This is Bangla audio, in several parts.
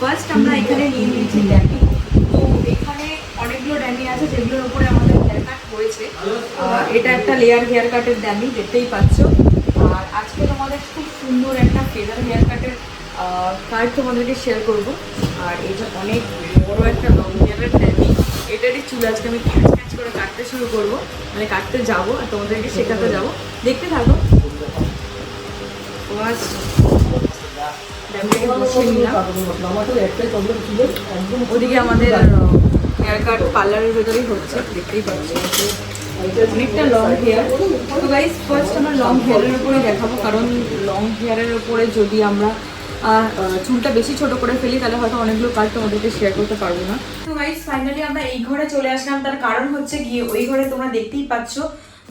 ফার্স্ট আমরা এখানে নিয়ে নিয়েছি ড্যামি তো এখানে অনেকগুলো ড্যামি আছে, যেগুলোর উপরে আমাদের হেয়ার কাট হয়েছে। এটা একটা লেয়ার হেয়ার কাটের ড্যামি দেখতেই পাচ্ছ। আর আজকে তোমাদের খুব সুন্দর একটা ফেদার হেয়ার কাটের কার্ড তোমাদেরকে শেয়ার করব। আর এটা অনেক বড় একটা লং হেয়ারের ড্যামি এটারই চুল আজকে আমি ক্যাচ ক্যাচ করে কাটতে শুরু করব। মানে কাটতে যাব আর তোমাদেরকে শেখাতে যাব। দেখতে থাকো। ওদিকে আমাদের হেয়ার কাট পার্লারের ভেতরেই হচ্ছে, দেখতেই পাচ্ছি। অনেকটা লং হেয়ার তো গাইস ফার্স্ট আমরা লং হেয়ারের উপরে দেখাবো, কারণ লং হেয়ারের উপরে যদি আমরা আহ, চুলটা বেশি ছোট করে ফেলি তাহলে হয়তো অনেকগুলো কাজ তোমাদেরকে শেয়ার করতে পারব না। তো গাইস ফাইনালি আমরা এই ঘরে চলে আসলাম। তার কারণ হচ্ছে গিয়ে ওই ঘরে তোমরা দেখতেই পাচ্ছ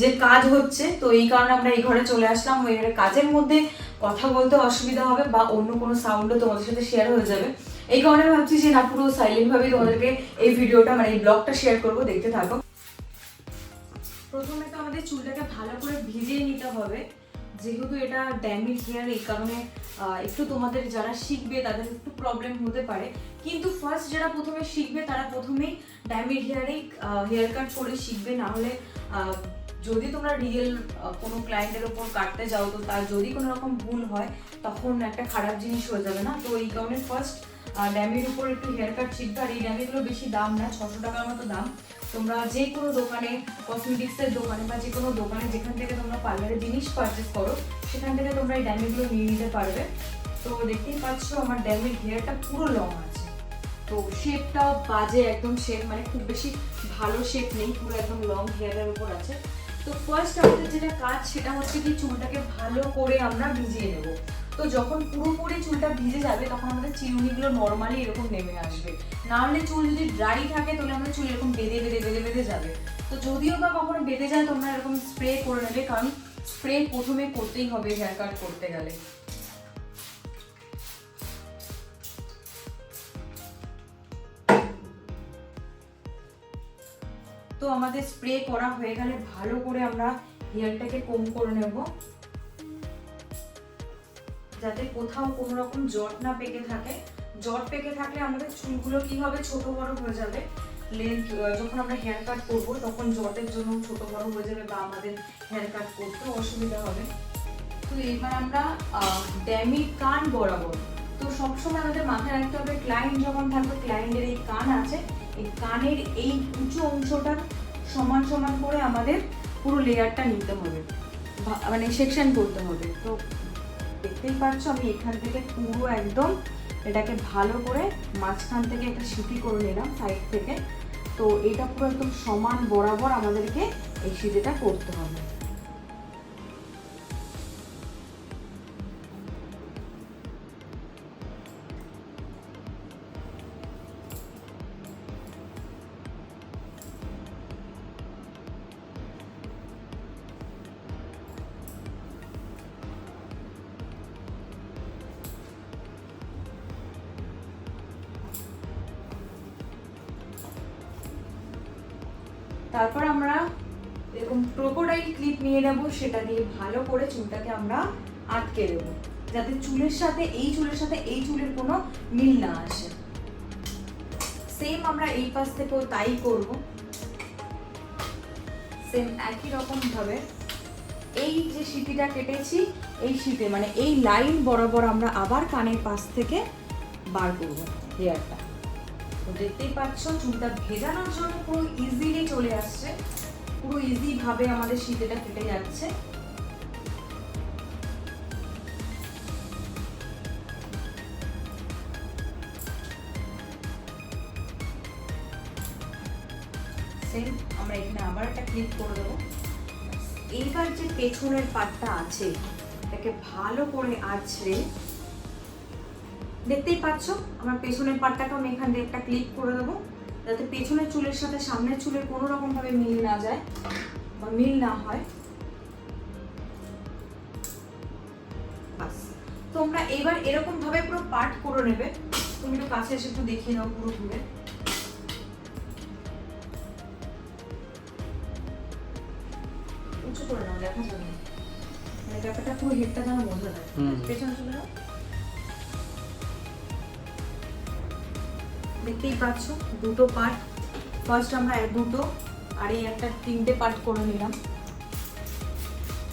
যে কাজ হচ্ছে। তো এই কারণে আমরা এই ঘরে চলে আসলাম। ওই ঘরে কাজের মধ্যে কথা বলতে অসুবিধা হবে বা অন্য কোনো সাউন্ডও তোমাদের সাথে শেয়ার হয়ে যাবে। এই কারণে ভাবছি যে না পুরো সাইলেন্ট ভাবে তোমাদেরকে এই ভিডিওটা মানে এই ব্লগটা শেয়ার করব। দেখতে থাকো। প্রথমে তো আমাদের চুলটাকে ভালো করে ভিজিয়ে নিতে হবে। যেহেতু এটা ড্যামেজ হেয়ার এই কারণে একটু তোমাদের যারা শিখবে তাদের একটু প্রবলেম হতে পারে। কিন্তু ফার্স্ট যারা প্রথমে শিখবে, তারা প্রথমেই ড্যামেজ হেয়ারেই হেয়ার কাট করে শিখবে। না হলে যদি তোমরা রিয়েল কোনো ক্লায়েন্টের ওপর কাটতে যাও, তো তার যদি কোনো রকম ভুল হয়, তখন একটা খারাপ জিনিস হয়ে যাবে না। তো এই কারণে ফার্স্ট ড্যামের উপর একটু হেয়ার কাট শিখবে। আর এই ড্যামেগুলো বেশি দাম না, ছশো টাকার মতো দাম। তোমরা যে কোনো দোকানে কসমেটিক্সের দোকানে বা যে কোনো দোকানে যেখান থেকে তোমরা পার্লারের জিনিস পারচেস করো, সেখান থেকে তোমরা এই ড্যামেগুলো নিয়ে নিতে পারবে। তো দেখতেই পাচ্ছ আমার ড্যামের হেয়ারটা পুরো লং আছে। তো শেপটাও বাজে একদম শেপ মানে খুব বেশি ভালো শেপ নেই, পুরো একদম লং হেয়ারের উপর আছে। তো ফার্স্ট আমাদের যেটা কাজ, সেটা হচ্ছে কি চুলটাকে ভালো করে আমরা ভিজিয়ে নেব। তো যখন পুরোপুরি চুলটা ভিজে যাবে, তখন আমাদের চিরুনিগুলো নর্মালি এরকম নেমে আসবে। না হলে চুল যদি ড্রাই থাকে, তাহলে আমাদের চুল এরকম বেঁধে বেঁধে বেঁধে বেঁধে যাবে। তো যদিও বা কখনো বেঁধে যায়, তোমরা এরকম স্প্রে করে নেবে, কারণ স্প্রে প্রথমে করতেই হবে হেয়ার কাট করতে গেলে। তো আমাদের স্প্রে করা হয়ে গেলে ভালো করে আমরা হেয়ারটাকে কম করে নেব। যাতে কোথাও কোনো রকম জট না পেকে থাকে। জট পেকে থাকলে আমাদের চুলগুলো কি হবে? ছোট বড় হয়ে যাবে। লেন্থ যখন আমরা হেয়ার কাট করব, তখন জটের জন্য ছোট বড় হয়ে যাবে বা আমাদের হেয়ার কাট করতে অসুবিধা হবে। তো এবার আমরা ড্যামি কান বরাবর। তো সবসময় আমাদের মাথায় রাখতে হবে ক্লায়েন্ট যখন থাকবে ক্লায়েন্টের এই কান আছে, এই কানের এই উঁচু অংশটা সমান সমান করে আমাদের পুরো লেয়ারটা নিতে হবে। মানে সেকশন করতে হবে। তো দেখতেই পাচ্ছ, আমি এখান থেকে পুরো একদম এটাকে ভালো করে মাঝখান থেকে একটা সিটি করে নিলাম সাইড থেকে। তো এটা পুরো একদম সমান বরাবর আমাদেরকে এই সিটিটা করতে হবে। তারপর আমরা এরকম ক্রোকোডাইল ক্লিপ নিয়ে নেব, সেটা দিয়ে ভালো করে চুলটাকে আমরা আটকে দেবো যাতে চুলের সাথে, এই চুলের সাথে, এই চুলের কোনো মিল না আসে। সেম আমরা এই পাশ থেকেও তাই করব। সেম একই রকম ভাবে এই যে সিটিটা কেটেছি, এই সিটে মানে এই লাইন বরাবর আমরা আবার কানের পাশ থেকে বার করব হেয়ারটা দেখতেই পাচ্ছ, চুলটা ভেজানোর জন্য পুরো ইজিলি চলে আসছে। পুরো ইজি ভাবে আমাদের শীতেটা কেটে যাচ্ছে। আমরা এখানে আবার একটা ক্লিপ করে দেবো। এইবার যে পেছনের পাটটা আছে, এটাকে ভালো করে আছড়ে দেখতেই পাচ্ছ আমার পেছনের পাটটাকে আমি এখান দিয়ে একটা ক্লিপ করে দেবো যাতে পেছনের চুলের সাথে সামনের চুলের কোনো রকম ভাবে মিল না যায় বা মিল না হয়। বাস। তোমরা এবার এরকম ভাবে পুরো পাট করে নেবে। তুমি একটু কাছে এসে একটু দেখিয়ে নাও পুরো ঘুরে। উঁচু করে নাও দেখা যাবে। মানে ব্যাপারটা পুরো হেডটা যেন বোঝা যায়। পেছনে চলে যাও। দেখতেই পাচ্ছ, দুটো পার্ট ফার্স্ট আমরা দুটো, আর এই একটা তিনটে পার্ট করে নিলাম।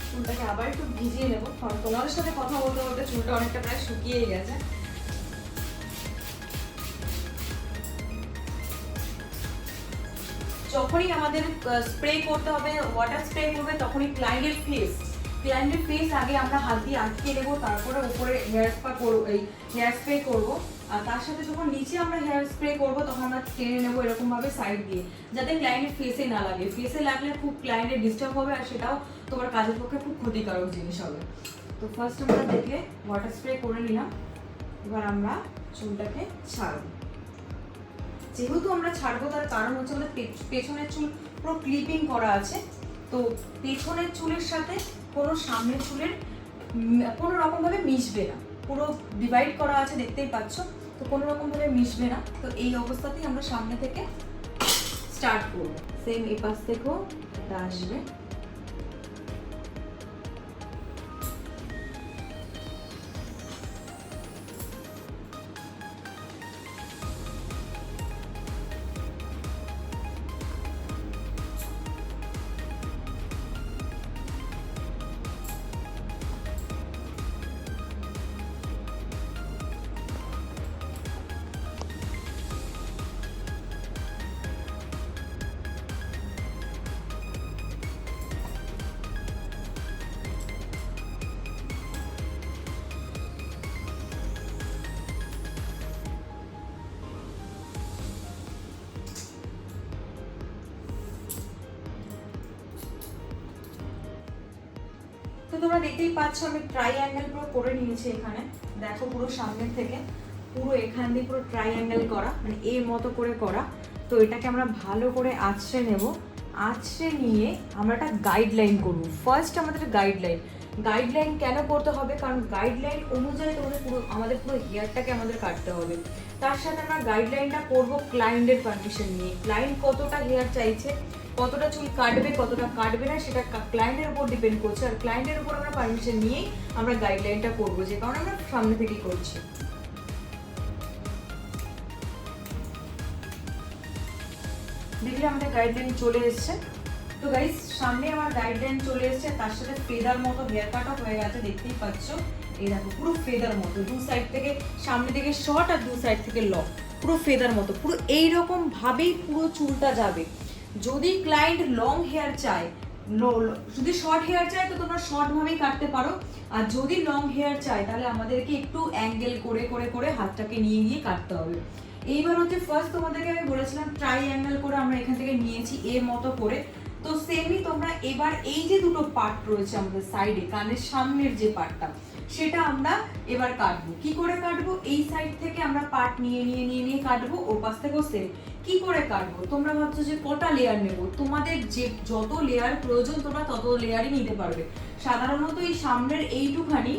চুলটাকে আবার একটু ভিজিয়ে নেব তোমাদের সাথে কথা বলতে বলতে চুলটা অনেকটা প্রায় শুকিয়েই গেছে। যখনই আমাদের স্প্রে করতে হবে ওয়াটার স্প্রে করবে, তখনই ক্লায়েন্টের ফেস ক্লায়েন্টের ফেস আগে আমরা হাত দিয়ে আটকে তারপরে উপরে হেয়ার স্পা করব, এই হেয়ার স্প্রে করব। আর তার সাথে যখন নিচে আমরা হেয়ার স্প্রে করব, তখন আমরা টেনে নেব এরকম ভাবে সাইড দিয়ে, যাতে ক্লায়েন্টের ফেসে না লাগে। ফেসে লাগলে খুব ক্লায়েন্টের ডিস্টার্ব হবে আর সেটাও তোমার কাজের পক্ষে খুব ক্ষতিকারক জিনিস হবে। তো ফার্স্ট আমরা দেখলে ওয়াটার স্প্রে করে নিলাম। এবার আমরা চুলটাকে ছাড়বো। যেহেতু আমরা ছাড়বো, তার কারণ হচ্ছে আমাদের পেছনের চুল পুরো ক্লিপিং করা আছে। তো পেছনের চুলের সাথে কোনো সামনে চুলের কোনো রকমভাবে মিশবে না। পুরো ডিভাইড করা আছে, দেখতেই পাচ্ছ। তো কোনো রকমভাবে মিশবে না। তো এই অবস্থাতেই আমরা সামনে থেকে স্টার্ট করব। সেম এ পাশ থেকেও এটা আসবে। তোমরা দেখতেই পাচ্ছ, আমি ট্রাই অ্যাঙ্গেল পুরো করে নিয়েছি এখানে। দেখো পুরো সামনের থেকে। পুরো এখান দিয়ে পুরো ট্রাই অ্যাঙ্গেল করা মানে এর মতো করে করা। তো এটাকে আমরা ভালো করে আছড়ে নেব। আঁচড়ে নিয়ে আমরা একটা গাইডলাইন করব। ফার্স্ট আমাদের গাইডলাইন গাইডলাইন কেন করতে হবে? কারণ গাইডলাইন অনুযায়ী তোমাদের পুরো, আমাদের পুরো হেয়ারটাকে আমাদের কাটতে হবে। তার সাথে আমরা গাইডলাইনটা করব ক্লায়েন্টের পারমিশন নিয়ে। ক্লায়েন্ট কতটা হেয়ার চাইছে? কতটা চুল কাটবে, কতটা কাটবে না, সেটা ক্লায়েন্টের উপর ডিপেন্ড করছে। আর ক্লায়েন্টের উপর আমরা পারমিশন নিয়েই আমরা গাইডলাইনটা করব যে, কারণে আমরা সামনে থেকেই করছি। দেখলে আমাদের গাইডলাইন চলে এসেছে। তো গাইস সামনে আমার গাইডলাইন চলে এসেছে, তার সাথে ফেদার মতো হেয়ার কাটও হয়ে গেছে, দেখতেই পাচ্ছ। এই দেখো, পুরো ফেদার মতো, দু সাইড থেকে, সামনে থেকে শর্ট আর দু সাইড থেকে লং পুরো ফেদার মতো, পুরো এইরকম ভাবেই পুরো চুলটা যাবে। যদি ক্লায়েন্ট লং হেয়ার চায় যদি শর্ট হেয়ার চায়, তো তোমরা শর্ট ভাবেই কাটতে পারো। আর যদি লং হেয়ার চায়, তাহলে আমাদেরকে একটু অ্যাঙ্গেল করে করে করে হাতটাকে নিয়ে নিয়ে কাটতে হবে। এইবার হচ্ছে ফার্স্ট তোমাদেরকে আমি বলেছিলাম ট্রাই অ্যাঙ্গেল করে আমরা এখান থেকে নিয়েছি এর মতো করে। তো সেমই তোমরা এবার এই যে দুটো পার্ট রয়েছে আমাদের সাইডে কানের সামনের যে পার্টটা সেটা আমরা এবার কাটবো। কি করে কাটবো? এই সাইড থেকে আমরা পার্ট নিয়ে নিয়ে নিয়ে নিয়ে কাটবো ও পাশ থেকেও সেম কি করে কাটবো? তোমরা ভাবছ যে কটা লেয়ার নেব? তোমাদের যে যত লেয়ার প্রয়োজন, তোমরা তত লেয়ারই নিতে পারবে। সাধারণত এই সামনের এইটুখানি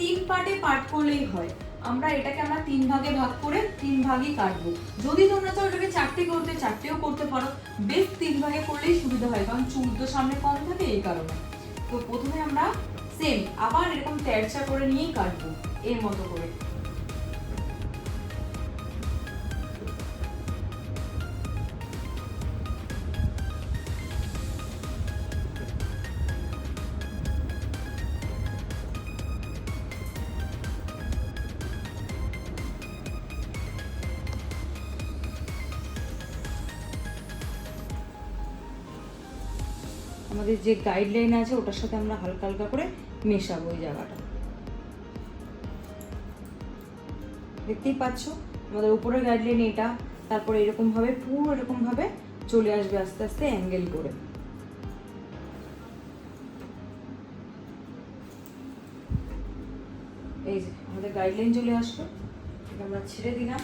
তিন পার্টে পার্ট করলেই হয়। আমরা এটাকে আমরা তিন ভাগে ভাগ করে তিন ভাগই কাটবো। যদি তোমরা চাও এটাকে চারটে করতে, চারটেও করতে পারো। বেশ তিন ভাগে করলেই সুবিধা হয়, কারণ চুল তো সামনে কম থাকে এই কারণে। তো প্রথমে আমরা সেম আবার এরকম তেরচা করে নিয়েই কাটবো, এর মতো করে। আমাদের যে গাইডলাইন আছে, ওটার সাথে আমরা হালকা হালকা করে মেশাবো ওই জায়গাটা। দেখতেই পাচ্ছ, আমাদের উপরের গাইডলাইন এটা, তারপরে এরকম ভাবে পুরো এরকম ভাবে চলে আসবে আস্তে আস্তে অ্যাঙ্গেল করে। এই যে, আমাদের গাইডলাইন চলে আসলো। আমরা ছেড়ে দিলাম।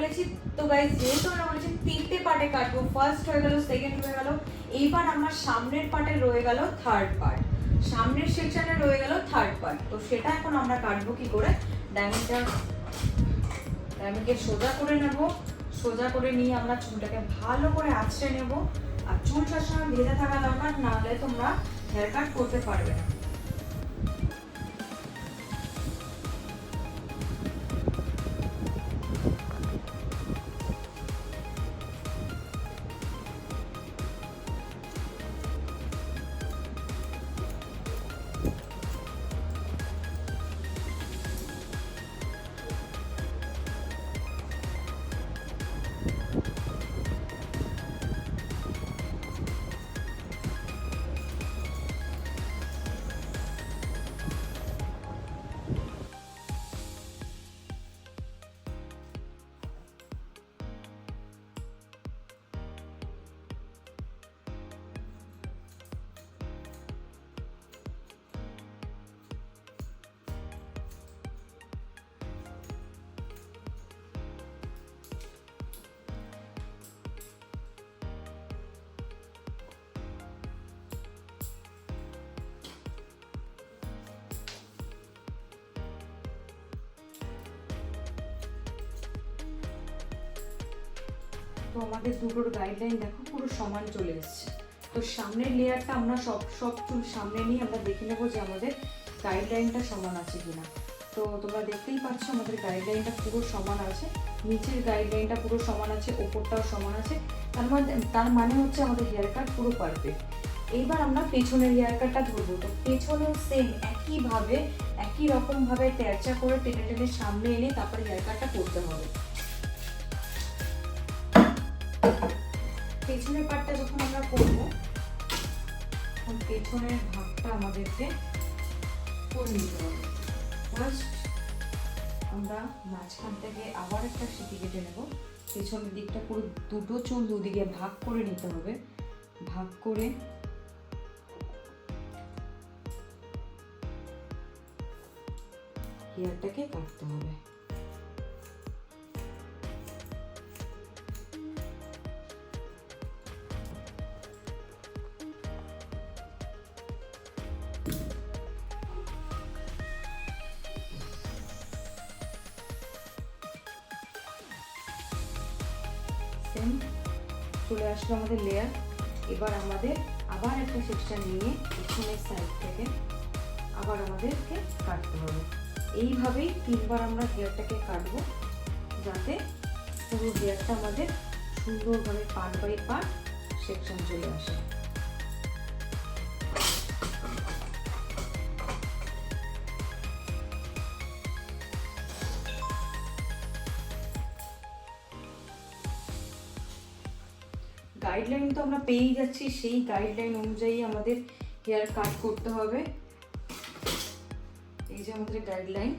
বলেছি, তো গাইস যেহেতু আমরা বলেছি তিনটে পার্টে কাটবো ফার্স্ট হয়ে গেল সেকেন্ড হয়ে গেল, এইবার আমার সামনের পার্টে রয়ে গেল থার্ড পার্ট সামনের সেকশনে রয়ে গেল থার্ড পার্ট তো সেটা এখন আমরা কাটবো কি করে? সোজা করে নেব। সোজা করে নিয়ে আমরা চুলটাকে ভালো করে আঁচড়ে নেব। আর চুল সবসময় ভেজে থাকা দরকার, নাহলে তোমরা হেয়ার কাট করতে পারবে না। তো আমাদের দুটোর গাইডলাইন দেখো, পুরো সমান চলে এসেছে। তো সামনের লেয়ারটা আমরা সব সব চুল সামনে নিয়ে আমরা দেখে নেব যে আমাদের গাইডলাইনটা সমান আছে কিনা। তো তোমরা দেখতেই পাচ্ছ আমাদের গাইডলাইনটা পুরো সমান আছে, নিচের গাইডলাইনটা পুরো সমান আছে, ওপরটাও সমান আছে। তার মানে তার মানে হচ্ছে আমাদের হেয়ার কাট পুরো পারফেক্ট এইবার আমরা পেছনের হেয়ার কাটটা ধরবো। তো পেছনেও সেম একইভাবে একই রকমভাবে তেরচা করে টেনে টেনে সামনে এনে তারপরে হেয়ার কাটটা করতে হবে। পেছনের পাটটা যখন আমরা করব, তখন পেছনের ভাগটা আমাদেরকে করে নিতে হবে। ফার্স্ট আমরা মাঝখান থেকে আবার একটা সিটি কেটে নেব। পেছনের দিকটা পুরো দুটো চুল দুদিকে ভাগ করে নিতে হবে। ভাগ করে হেয়ারটাকে কাটতে হবে। সেম চলে আসলো আমাদের লেয়ার এবার আমাদের আবার একটা সেকশন নিয়ে পিছনের সাইড থেকে আবার আমাদেরকে কাটতে হবে। এইভাবেই তিনবার আমরা হেয়ারটাকে কাটবো, যাতে পুরো হেয়ারটা আমাদের সুন্দরভাবে পার্ট বাই পার্ট সেকশন চলে আসে। গাইডলাইন তো আমরা পেয়েই যাচ্ছি, সেই গাইডলাইন অনুযায়ী আমাদের হেয়ার কাট করতে হবে। এই যে আমাদের গাইডলাইন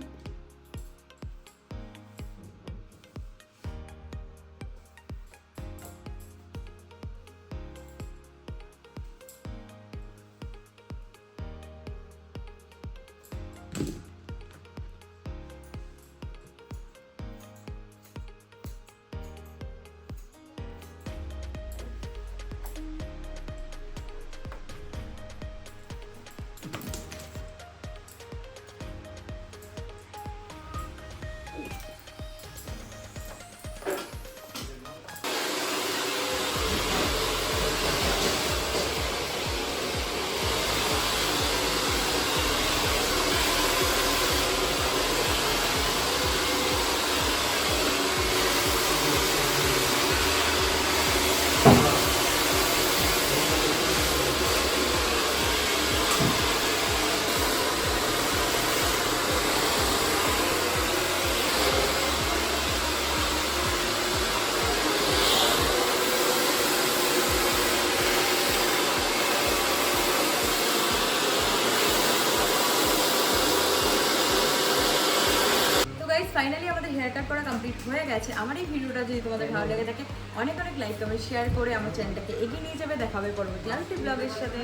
হেয়ার করা কমপ্লিট হয়ে গেছে। আমার এই ভিডিওটা যদি তোমাদের ভালো লাগে থাকে, অনেক অনেক লাইক কমেন্ট শেয়ার করে আমার চ্যানেলটাকে এগিয়ে নিয়ে যাবে। দেখাবে পরবর্তী আরেকটি ব্লগের সাথে।